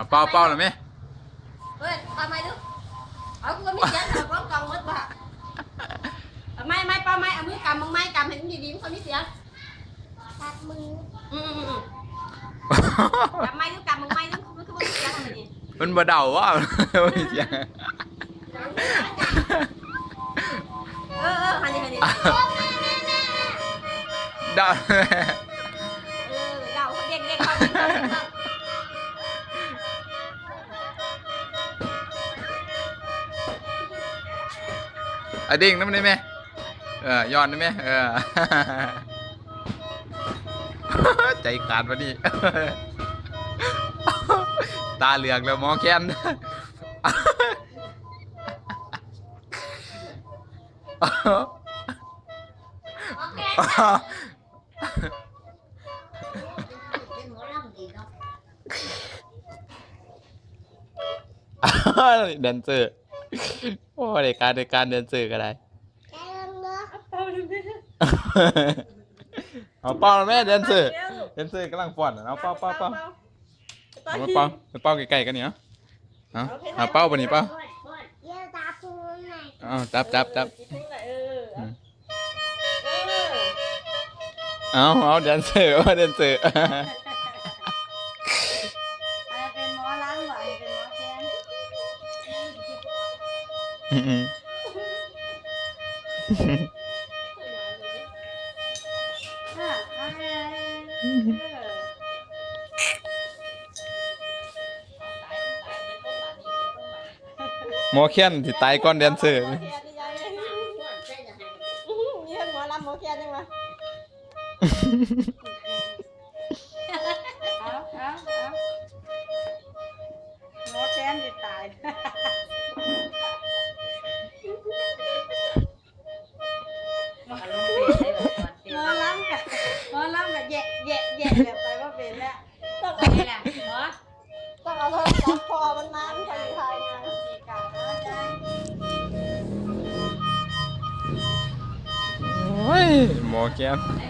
เอาเป้าเป้าหน่อยไหมเฮ้ยทำไมดูเอากูก็มีเสียงเอากล้องกองหมดบ่ะเอาไม่ไม่ป้าไม่เอามือกำมึงไม่กำเห็นดีๆมันคนมีเสียงตัดมืออืมอืมอืมกำไม่ดูกำมึงไม่ดูมันคือมันมีเสียงทำไมดิมันบ่เดาว่าไม่เสียงเออเออหันดิหันดิเดา เออเดาเขาเด็กเด็กเขาเด็กเขา เด็กเขาอะดิ่นได้ไหมเออย้อนได้ไหมเออใจขาดวะนี่ตาเหลือกแล้วมอแค้นเคเป็นหมอลำดีเนาะแดนเซอร์ โอ้ในการในการแดนเซอร์ก็ได้แค่นั้นเนาะเอาเป้าแม่แดนเซอร์แดนเซอร์กำลังฟ้อนอะเอาเป้าเป้าเป้าเอามาเป้าไปเป้าใกล้ๆกันเนี่ยเอาเอาเป้าปะนี่เป้าเดี๋ยวตาปูหน่อยเอาจับจับจับเออเออเอาเอาแดนเซอร์เอาแดนเซอ อืมอเออหมอแค้นที่ตายก่อนแดนเซอร์หมอแคนนี่ยังไงใช่จะให้อื้อหือมีทั้งหมอลำหมอแคนยังไงเอาเอาเอาหมอแคนจะตาย แยะแยะแยะแบบไปว่าเป็นแล้วต้องเอานี่แหละหมอต้องเอาโทรศัพท์พอมันนานไปถ่ายงานสีก่านะจ๊ะโอ้ยหมอแค้ม ไอ้